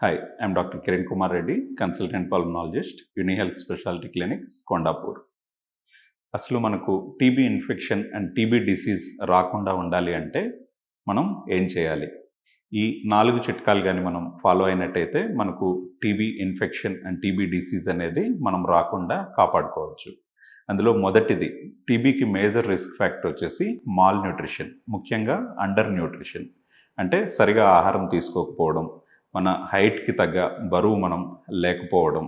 Hi I'm doctor Kiran Kumar Reddy consultant pulmonologist Unihealth speciality clinics Kondapur అసలు మనకు TB infection and TB disease రాకుండా ఉండాలి అంటే మనం ఏం చేయాలి? ఈ నాలుగు చిట్కాలు కానీ మనం ఫాలో అయినట్టయితే మనకు TB infection and TB disease అనేది మనం రాకుండా కాపాడుకోవచ్చు. అందులో మొదటిది టీబీకి మేజర్ రిస్క్ ఫ్యాక్టర్ వచ్చేసి మాల్ న్యూట్రిషన్ ముఖ్యంగా అండర్ న్యూట్రిషన్ అంటే సరిగా ఆహారం తీసుకోకపోవడం మన హైట్కి తగ్గ బరువు మనం లేకపోవడం.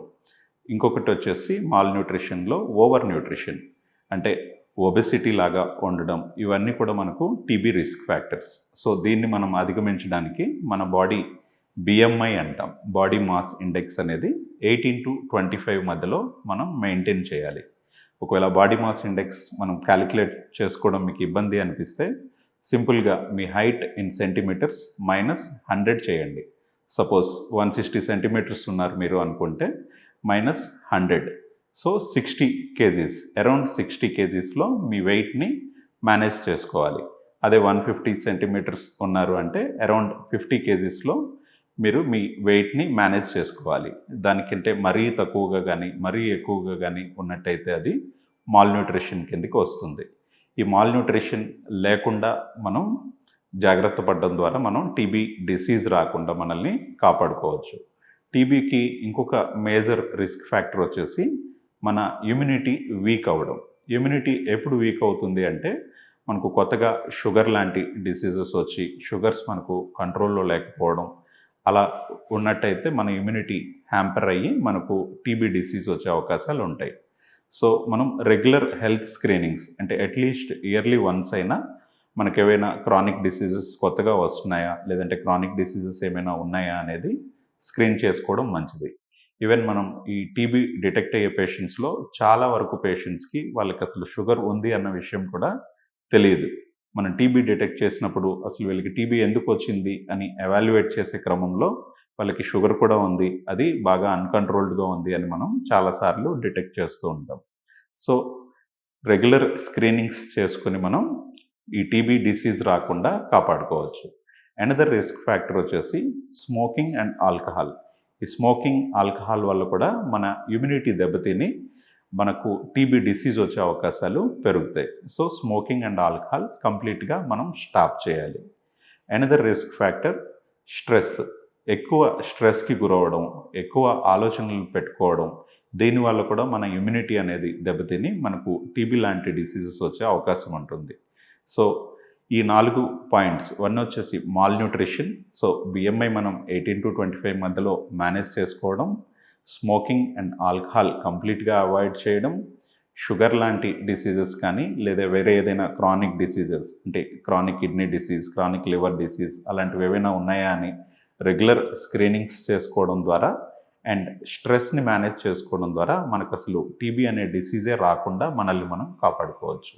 ఇంకొకటి వచ్చేసి మాల్ న్యూట్రిషన్లో ఓవర్ న్యూట్రిషన్ అంటే ఒబెసిటీ లాగా ఉండడం. ఇవన్నీ కూడా మనకు టీబీ రిస్క్ ఫ్యాక్టర్స్ సో దీన్ని మనం అధిగమించడానికి మన బాడీ బిఎంఐ అంటాం. బాడీ మాస్ ఇండెక్స్ అనేది ఎయిటీన్ టు ట్వంటీ ఫైవ్ మధ్యలో మనం మెయింటైన్ చేయాలి. ఒకవేళ బాడీ మాస్ ఇండెక్స్ మనం క్యాలిక్యులేట్ చేసుకోవడం మీకు ఇబ్బంది అనిపిస్తే సింపుల్గా మీ height in centimetres minus hundred చేయండి. సపోజ్ వన్ సిక్స్టీ సెంటీమీటర్స్ ఉన్నారు మీరు అనుకుంటే minus hundred. So sixty KGs around sixty కేజీస్లో మీ వెయిట్ని మేనేజ్ చేసుకోవాలి. అదే వన్ ఫిఫ్టీ సెంటీమీటర్స్ ఉన్నారు అంటే అరౌండ్ ఫిఫ్టీ కేజీస్లో మీరు మీ వెయిట్ని మేనేజ్ చేసుకోవాలి. దానికంటే మరీ తక్కువగా కానీ మరీ ఎక్కువగా కానీ ఉన్నట్టయితే అది మాల్ న్యూట్రిషన్ కిందకి వస్తుంది. ఈ మాల్ న్యూట్రిషన్ లేకుండా మనం జాగ్రత్త పడడం ద్వారా మనం టీబీ డిసీజ్ రాకుండా మనల్ని కాపాడుకోవచ్చు. టీబీకి ఇంకొక మేజర్ రిస్క్ ఫ్యాక్టర్ వచ్చేసి మన ఇమ్యూనిటీ వీక్ అవ్వడం. ఇమ్యూనిటీ ఎప్పుడు వీక్ అవుతుంది అంటే మనకు కొత్తగా షుగర్ లాంటి డిసీజెస్ వచ్చి షుగర్స్ మనకు కంట్రోల్లో లేకపోవడం అలా ఉన్నట్టయితే మన ఇమ్యూనిటీ హ్యాంపర్ అయ్యి మనకు టీబీ డిసీజ్ వచ్చే అవకాశాలు ఉంటాయి. సో మనం రెగ్యులర్ హెల్త్ స్క్రీనింగ్స్ అంటే అట్లీస్ట్ ఇయర్లీ వన్స్ అయినా మనకు ఏవైనా క్రానిక్ డిసీజెస్ కొత్తగా వస్తున్నాయా? లేదంటే క్రానిక్ డిసీజెస్ ఏమైనా ఉన్నాయా అనేది స్క్రీన్ చేసుకోవడం మంచిది. ఈవెన్ మనం ఈ టీబీ డిటెక్ట్ అయ్యే పేషెంట్స్లో చాలా వరకు పేషెంట్స్కి వాళ్ళకి అసలు షుగర్ ఉంది అన్న విషయం కూడా తెలియదు. మనం టీబీ డిటెక్ట్ చేసినప్పుడు అసలు వీళ్ళకి టీబీ ఎందుకు వచ్చింది అని ఎవాల్యుయేట్ చేసే క్రమంలో వాళ్ళకి షుగర్ కూడా ఉంది. అది బాగా అన్కంట్రోల్డ్గా ఉంది అని మనం చాలాసార్లు డిటెక్ట్ చేస్తూ ఉంటాం. సో రెగ్యులర్ స్క్రీనింగ్స్ చేసుకుని మనం ఈ టీబీ డిసీజ్ రాకుండా కాపాడుకోవచ్చు. అనదర్ రిస్క్ ఫ్యాక్టర్ వచ్చేసి స్మోకింగ్ అండ్ ఆల్కహాల్ ఈ స్మోకింగ్ ఆల్కహాల్ వల్ల కూడా మన ఇమ్యూనిటీ దెబ్బతిని మనకు టీబీ డిసీజ్ వచ్చే అవకాశాలు పెరుగుతాయి. సో స్మోకింగ్ అండ్ ఆల్కహాల్ కంప్లీట్గా మనం స్టాప్ చేయాలి. అనదర్ రిస్క్ ఫ్యాక్టర్ స్ట్రెస్ ఎక్కువ స్ట్రెస్కి గురవడం ఎక్కువ ఆలోచనలు పెట్టుకోవడం దీనివల్ల కూడా మన ఇమ్యూనిటీ అనేది దెబ్బతిని మనకు టీబీ లాంటి డిసీజెస్ వచ్చే అవకాశం ఉంటుంది. సో ఈ నాలుగు పాయింట్స్ వన్ వచ్చేసి మాల్ న్యూట్రిషన్. సో బిఎంఐ మనం ఎయిటీన్ టు ట్వంటీ ఫైవ్ మధ్యలో మేనేజ్ చేసుకోవడం స్మోకింగ్ అండ్ ఆల్కహాల్ కంప్లీట్గా అవాయిడ్ చేయడం షుగర్ లాంటి డిసీజెస్ కానీ లేదా వేరే ఏదైనా క్రానిక్ డిసీజెస్ అంటే chronic kidney disease chronic liver disease అలాంటివి ఏవైనా ఉన్నాయా అని రెగ్యులర్ స్క్రీనింగ్స్ చేసుకోవడం ద్వారా అండ్ స్ట్రెస్ని మేనేజ్ చేసుకోవడం ద్వారా మనకు అసలు టీబీ అనే డిసీజే రాకుండా మనల్ని మనం కాపాడుకోవచ్చు.